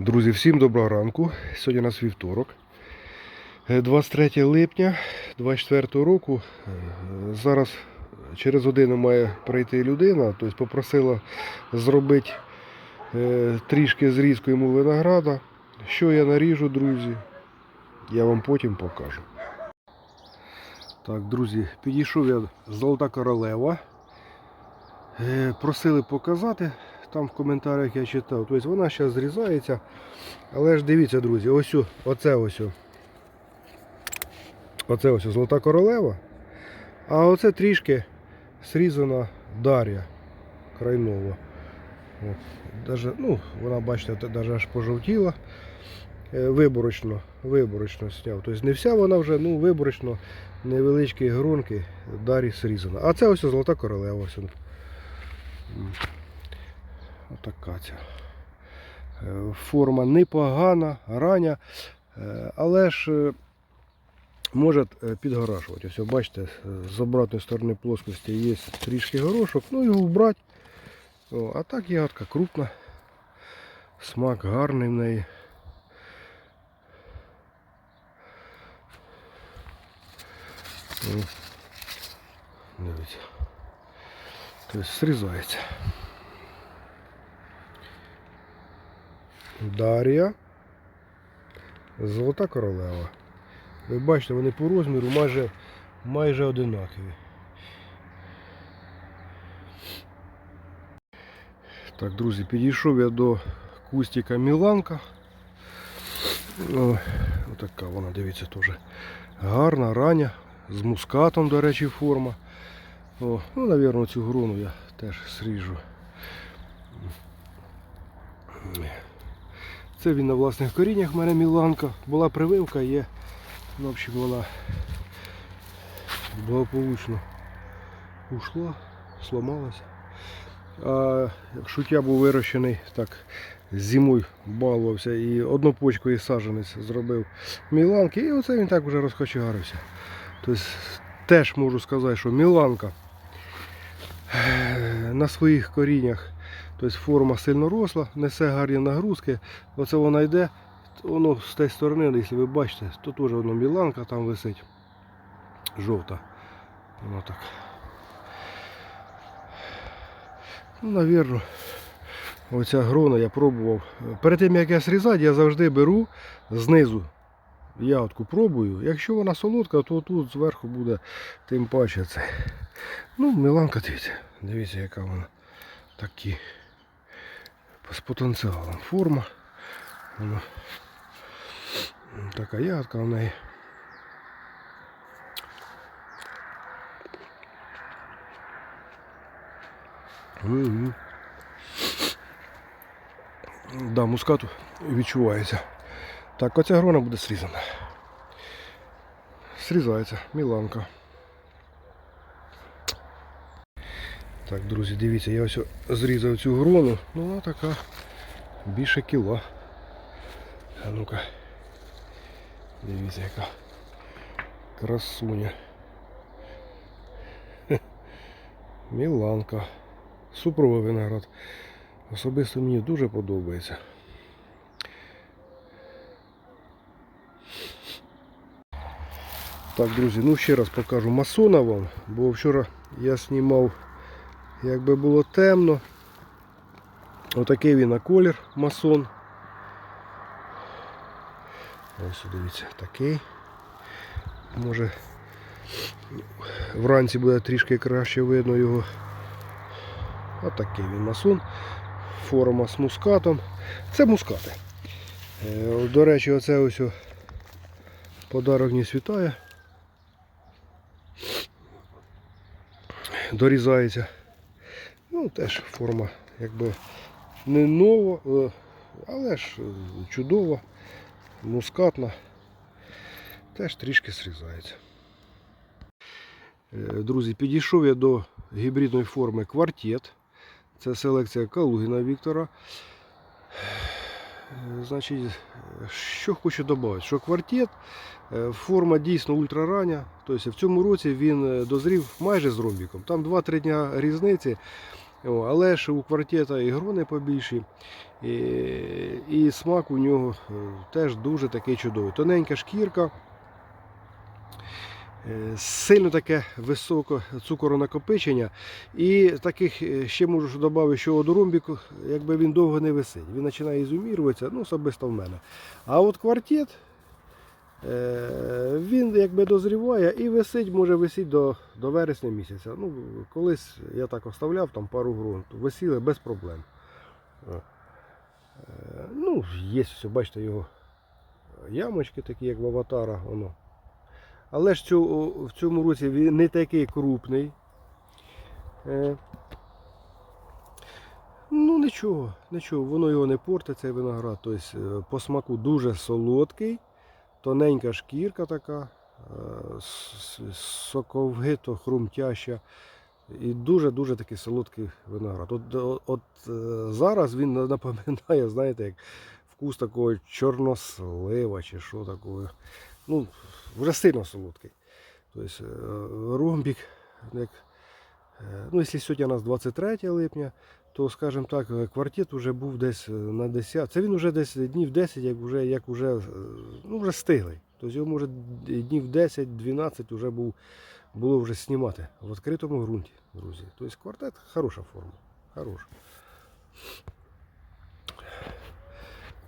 Друзі, всім доброго ранку. Сьогодні у нас вівторок. Е, 23 липня 24 року. Е, Зараз через годину має прийти людина, тобто попросила зробити е, трішки зрізку йому винограда. Що я наріжу, друзі, я вам потім покажу. Так, друзі, підійшов я Золота Королева. Е, Просили показати, там в коментарях я читав. Тобто вона зараз зрізається. Але ж дивіться, друзі, ось оце ось. Оце ось Золота Королева. А оце трішки срізана Дар'я Крайнова. Даже, ну, вона, бачите, навіть аж пожовтіла. Е, Виборочно, виборочно сняв. Тобто не вся вона вже, ну, виборочно невеличкі гронки Дар'ї срізана. А це ось Золота Королева. Ось. Отака ця. Е, Форма непогана, рання, е, але ж е, може підгорашувати. Ось, бачите, з обратної сторони плоскості є трішки горошок, ну його вбрати. О, а так ягодка крупна, смак гарний в неї. Дивіться. Тобто срізається. Дар'я. Золота королева. Ви бачите, вони по розміру майже, майже одинакові. Так, друзі, підійшов я до кустика Міланка. О, отака вона, дивіться, теж гарна, рання, з мускатом, до речі, форма. О, ну, напевно, цю грону я теж сріжу. Це він на власних коріннях в мене Міланка. Була прививка, є. Ну, в общем, вона благополучно ушла, сломалася. А шутя був вирощений так зимою балувався і одну почку і саджанець зробив Міланки, і оце він так вже розкочегарився. Тобто теж можу сказати, що Міланка е, на своїх коріннях, тобто форма сильно росла, несе гарні нагрузки. Оце вона йде, воно з тієї сторони, якщо ви бачите, то теж воно Міланка там висить. Жовта. Воно так. Ну, навірно, оця грона я пробував. Перед тим як я срізати, я завжди беру знизу ягодку пробую. Якщо вона солодка, то тут зверху буде тим паче це. Ну, Міланка, дивіться, дивіться, яка вона такі з потенціалом. Форма. Вона така ягодка в неї. Мгм. Да, мускату відчувається. Так, оця грона буде срізана. Срізається, Міланка. Так, друзі, дивіться, я ось зрізав цю грону. Ну вона така більше кіла. А ну-ка. Дивіться, яка красуня. Міланка. Супровий виноград. Особисто мені дуже подобається. Так, друзі, ну ще раз покажу масона вам, бо вчора я знімав, якби було темно. Отакий він на колір масон. Ось дивіться, такий. Може вранці буде трішки краще видно його. Отакий він масон. Форма з мускатом. Це мускати. Е, До речі, оце ось подарок не світає. Дорізається. Ну, теж форма якби не нова, е, але ж е, чудова, мускатна. Теж трішки срізається. Е, Друзі, підійшов я до гібридної форми квартет. Це селекція Калугіна Віктора. Значить, що хочу додати, що квартет форма дійсно ультрарання. Тобто в цьому році він дозрів майже з ромбіком. Там 2-3 дня різниці. О, але ж у квартета і грони побільші, і, і смак у нього е, теж дуже такий чудовий. Тоненька шкірка, е, сильно таке високе цукоронакопичення. І таких е, ще можу додати, що одоромбік, якби він довго не висить. Він починає ізуміруватися, ну особисто в мене. А от квартет. Е, Він якби дозріває і висить, може висіти до, до вересня місяця. Ну, колись я так оставляв там пару ґрунту, висіли без проблем. Е, Ну, є все, бачите, його ямочки такі, як в аватара. Воно. Але ж цю, в цьому році він не такий крупний. Е, Ну, нічого, нічого, воно його не портить, цей виноград. Тобто, по смаку дуже солодкий тоненька шкірка така, е, с- с- соковито, хрумтяща. І дуже-дуже такий солодкий виноград. От, от, от е, зараз він на- напоминає, знаєте, як вкус такого чорнослива чи що такого. Ну, вже сильно солодкий. Тобто е, ромбік, як, ну, якщо сьогодні у нас 23 липня, то, скажімо так, е, квартет вже був десь е, на 10. Це він вже десь днів 10, як вже, як вже, е, ну, вже стиглий. Тобто його може днів 10-12 вже був, було вже знімати в відкритому ґрунті, друзі. Тобто квартет хороша форма. Хороша.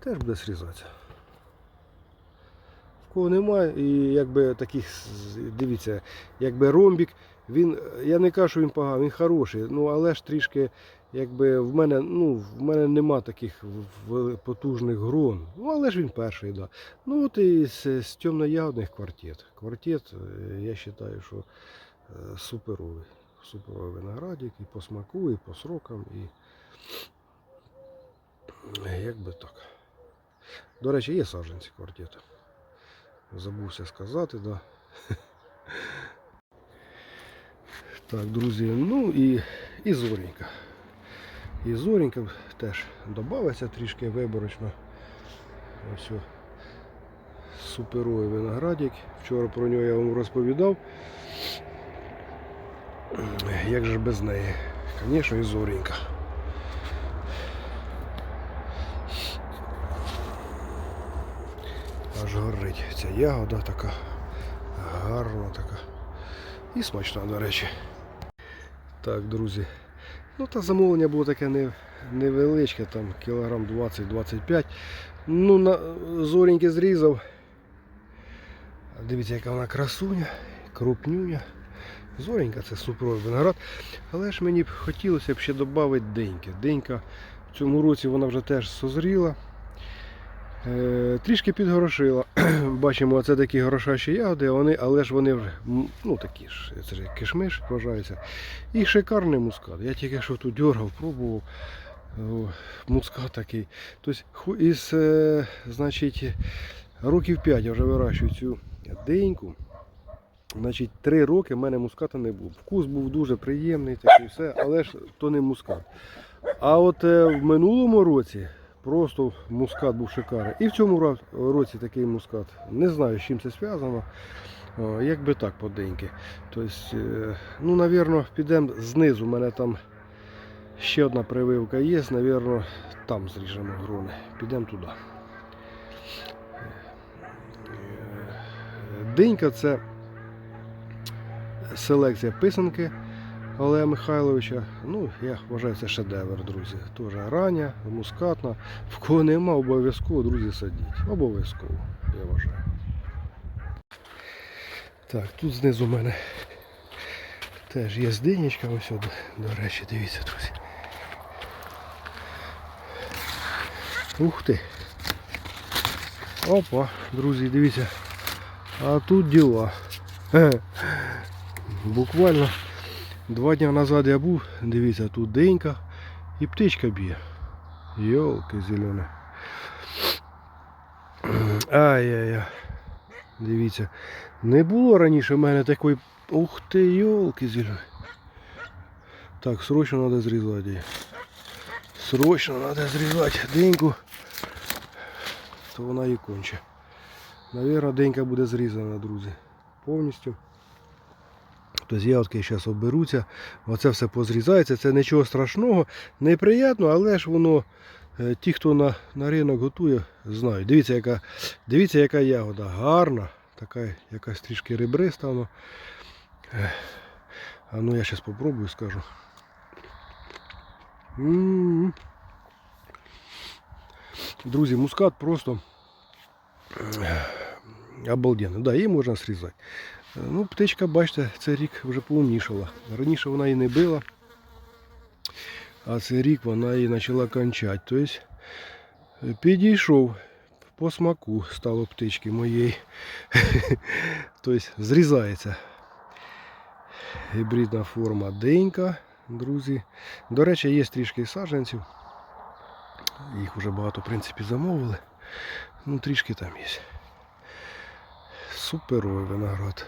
Теж буде срізатися. В кого немає, і якби таких, дивіться, якби ромбік, він, я не кажу, що він поганий, він хороший, ну але ж трішки, якби в мене, ну, в мене нема таких потужних грон. Ну, але ж він перший, да. Ну от і з, з темно-ягодних квартет. Квартет, е, я вважаю, що е, суперовий. Суперовий виноградик і по смаку, і по срокам, і як би так. До речі, є саджанці квартету. Забувся сказати, да. Так, друзі, ну і, і зоренька. І зоренька теж додається трішки виборочно. Ось суперовий виноградик. Вчора про нього я вам розповідав. Як же без неї? Звісно, і зоренька. Аж горить ця ягода така гарна така. І смачна, до речі. Так, друзі. Ну та замовлення було таке невеличке, там кілограм 20-25. Ну, на зореньки зрізав. Дивіться, яка вона красуня, крупнюня. Зоренька це суперовий виноград. Але ж мені б хотілося б ще додати деньки. Денька в цьому році вона вже теж созріла. Е, трішки підгорошила. Бачимо, це такі горошащі ягоди, вони, але ж вони ну, такі ж, це ж кишмиш вважається. І шикарний мускат. Я тільки що тут дергав, пробував. Мускат такий. Тобто, із, е, значить, років 5 я вже вирощую цю деньку. Значить, 3 роки в мене муската не було. Вкус був дуже приємний, такий все, але ж то не мускат. А от е, в минулому році просто мускат був шикарний. І в цьому році такий мускат. Не знаю, з чим це зв'язано. О, Як би так поденьки. Тобто, е, ну, навірно, підемо знизу. У мене там ще одна прививка є, навірно, там зріжемо грони. Підемо туди. Е, Денька це селекція писанки Олега Михайловича. Ну, я вважаю, це шедевр, друзі. Теж рання, мускатна. В кого нема, обов'язково, друзі, садіть. Обов'язково, я вважаю. Так, тут знизу у мене теж є динічка, ось до, до речі, дивіться, друзі. Ух ти. Опа, друзі, дивіться. А тут діла. Буквально два дні назад я був, дивіться, тут денька і птичка б'є. Йолки зелене. Ай-яй-яй. Дивіться. Не було раніше в мене такої. Ух ти, йолки зелене. Так, срочно треба зрізати. її. Срочно треба зрізати деньку. То вона і конче. Навірно, денька буде зрізана, друзі. Повністю. Ягодки зараз оберуться, оце все позрізається, це нічого страшного, неприємно, але ж воно, е, ті, хто на, на ринок готує, знають. Дивіться, яка, дивіться, яка ягода гарна, така якась трішки ребриста. воно. А ну я зараз попробую, скажу. Друзі, мускат просто ех, обалденний. Да, її можна срізати. Ну, птичка, бачите, цей рік вже поумнішала. Раніше вона її не била, а цей рік вона її почала кончати. Тобто е, підійшов по смаку стало птички моєї. тобто зрізається. Гібридна форма денька, друзі. До речі, є трішки саджанців. Їх вже багато, в принципі, замовили. Ну, трішки там є. Суперовий виноград.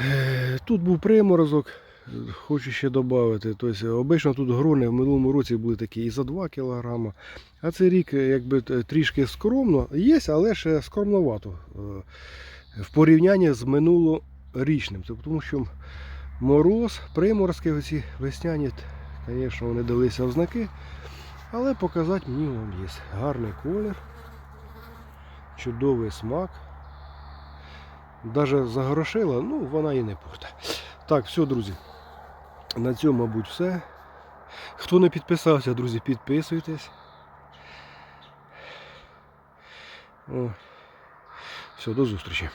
Е, Тут був приморозок, е, хочу ще додати. Тобто, обично тут грони в минулому році були такі і за 2 кг. А цей рік е, якби трішки скромно. Є, але ще скромновато е, в порівнянні з минулорічним. Це Тому що мороз, приморозки оці весняні, звісно, вони далися в знаки. Але показати мені вам є. Гарний колір, чудовий смак. Даже загорошила, ну вона і не пухта. Так, все, друзі. На цьому, мабуть, все. Хто не підписався, друзі, підписуйтесь. О. Все, до зустрічі.